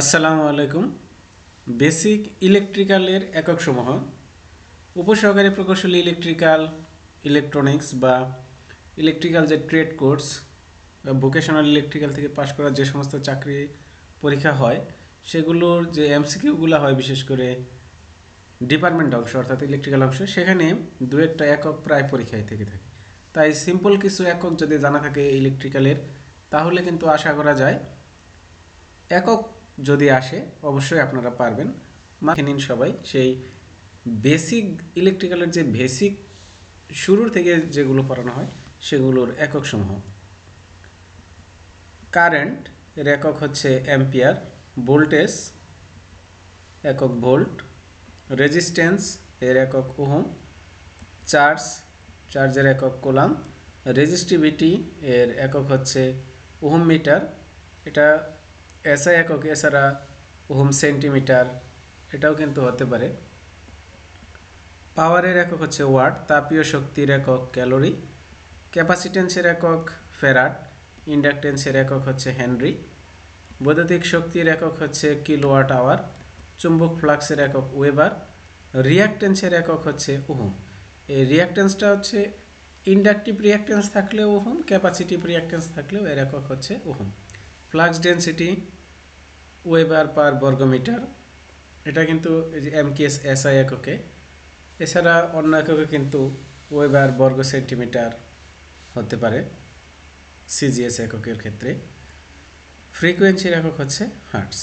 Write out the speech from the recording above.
আসসালামু আলাইকুম। বেসিক ইলেকট্রিক্যালের একক সমূহ উপসহকারী প্রকৌশলী ইলেকট্রিক্যাল, ইলেকট্রনিক্স বা ইলেকট্রিক্যাল যে ট্রেড কোর্স, বা ভোকেশনাল ইলেকট্রিক্যাল থেকে পাশ করা যে সমস্ত চাকরি পরীক্ষা হয়, সেগুলোর যে এমসিকিউগুলো হয়, বিশেষ করে ডিপার্টমেন্ট অংশ, অর্থাৎ ইলেকট্রিক্যাল অংশ, সেখানে দু একটা একক প্রায় পরীক্ষায় থেকে থাকে। তাই সিম্পল কিছু একক যদি জানা থাকে ইলেকট্রিক্যালের, তাহলে কিন্তু আশা করা যায়, একক যদি আসে, অবশ্যই আপনারা পারবেন। মাখে নিন সবাই, সেই বেসিক ইলেকট্রিক্যালের যে বেসিক শুরুর থেকে যেগুলো পড়ানো হয়, সেগুলোর একক সমূহ। কারেন্ট এর একক হচ্ছে অ্যাম্পিয়ার ভোল্টেজ একক ভোল্ট রেজিস্ট্যান্স এর একক ওহম চার্জ চার্জের একক কোলাম রেজিস্টিভিটি এর একক হচ্ছে ওহম মিটার এটা এসআই একক এছাড়া ওহম সেন্টিমিটার, এটাও কিন্তু হতে পারে। পাওয়ারের একক হচ্ছে ওয়াট, তাপীয় শক্তির একক ক্যালোরি। ক্যাপাসিটেন্সের একক ফেরাট ইন্ডাকটেন্সের একক হচ্ছে হেনরি। বৈদ্যুতিক শক্তির একক হচ্ছে কিলোওয়াট আওয়ার, চুম্বক ফ্লাক্সের একক ওয়েবার, রিয়াকটেন্সের একক হচ্ছে ওহম। এই রিয়াকটেন্সটা হচ্ছে ইন্ডাকটিভ রিয়াকটেন্স থাকলেও ওহম, ক্যাপাসিটিভ রিয়াকটেন্স থাকলেও এর একক হচ্ছে ohm. Flux density weber per বর্গ মিটার এটা কিন্তু এই যে এমকেএস এসআই এককে। এছাড়া অন্য এককে কিন্তু ওয়েবার বর্গ সেন্টিমিটার হতে পারে, সিজিএস এককের ক্ষেত্রে। ফ্রিকোয়েন্সির একক হচ্ছে হার্টস